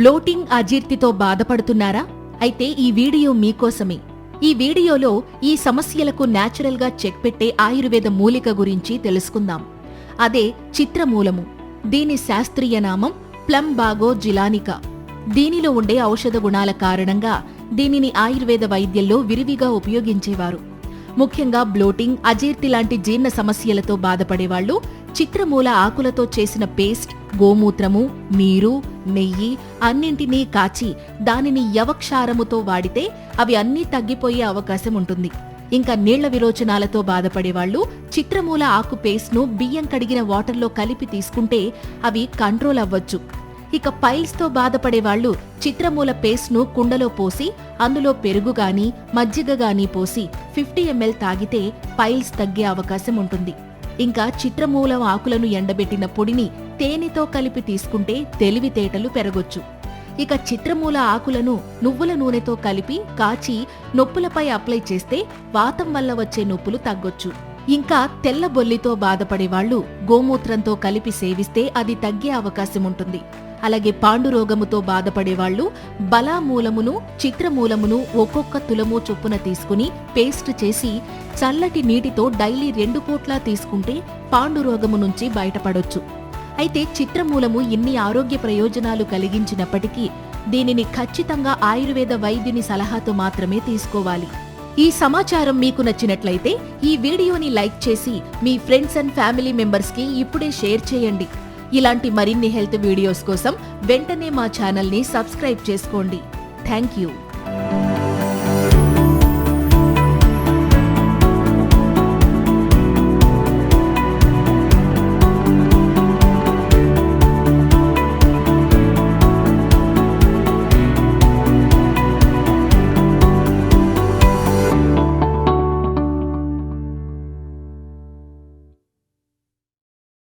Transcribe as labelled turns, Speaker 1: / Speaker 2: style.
Speaker 1: Bloating అజీర్తితో బాధపడుతున్నారా? అయితే ఈ వీడియో మీకోసమే. ఈ వీడియోలో ఈ సమస్యలకు న్యాచురల్గా చెక్ పెట్టే ఆయుర్వేద మూలిక గురించి తెలుసుకుందాం. అదే చిత్రమూలము. దీని శాస్త్రీయ నామం ప్లంబాగో జిలానికా. దీనిలో ఉండే ఔషధ గుణాల కారణంగా దీనిని ఆయుర్వేద వైద్యంలో విరివిగా ఉపయోగించేవారు. ముఖ్యంగా బ్లోటింగ్ అజీర్తి లాంటి జీర్ణ సమస్యలతో బాధపడేవాళ్ళు చిత్రమూల ఆకులతో చేసిన పేస్ట్ గోమూత్రము నీరు నెయ్యి అన్నింటినీ కాచి దానిని యవక్షారముతో వాడితే అవి అన్నీ తగ్గిపోయే అవకాశం ఉంటుంది. ఇంకా నీళ్ళ విరోచనాలతో బాధపడేవాళ్ళు చిత్రమూల ఆకు పేస్ట్ను బియ్యం కడిగిన వాటర్లో కలిపి తీసుకుంటే అవి కంట్రోల్ అవ్వచ్చు. ఇక పైల్స్తో బాధపడేవాళ్ళు చిత్రమూల పేస్ట్ను కుండలో పోసి అందులో పెరుగు గాని మజ్జిగ గాని పోసి ఫిఫ్టీ ఎంఎల్ తాగితే పైల్స్ తగ్గే అవకాశం ఉంటుంది. ఇంకా చిత్రమూలం ఆకులను ఎండబెట్టిన పొడిని తేనెతో కలిపి తీసుకుంటే తెలివితేటలు పెరగొచ్చు. ఇక చిత్రమూల ఆకులను నువ్వుల నూనెతో కలిపి కాచి నొప్పులపై అప్లై చేస్తే వాతం వల్ల వచ్చే నొప్పులు తగ్గొచ్చు. ఇంకా తెల్ల బొల్లితో బాధపడేవాళ్ళు గోమూత్రంతో కలిపి సేవిస్తే అది తగ్గే అవకాశం ఉంటుంది అలాగే పాండురోగముతో బాధపడేవాళ్ళు బలామూలమును చిత్రమూలమును ఒక్కొక్క తులము చొప్పున తీసుకుని పేస్ట్ చేసి చల్లటి నీటితో డైలీ రెండు పూట్లా తీసుకుంటే పాండురోగము నుంచి బయటపడొచ్చు. అయితే చిత్రమూలము ఇన్ని ఆరోగ్య ప్రయోజనాలు కలిగించినప్పటికీ దీనిని ఖచ్చితంగా ఆయుర్వేద వైద్యుని సలహాతో మాత్రమే తీసుకోవాలి. ఈ సమాచారం మీకు నచ్చినట్లయితే ఈ వీడియోని లైక్ చేసి మీ ఫ్రెండ్స్ అండ్ ఫ్యామిలీ మెంబర్స్కి ఇప్పుడే షేర్ చేయండి. ఇలాంటి మరిన్ని హెల్త్ వీడియోస్ కోసం వెంటనే మా ఛానల్ని సబ్స్క్రైబ్ చేసుకోండి. Thank you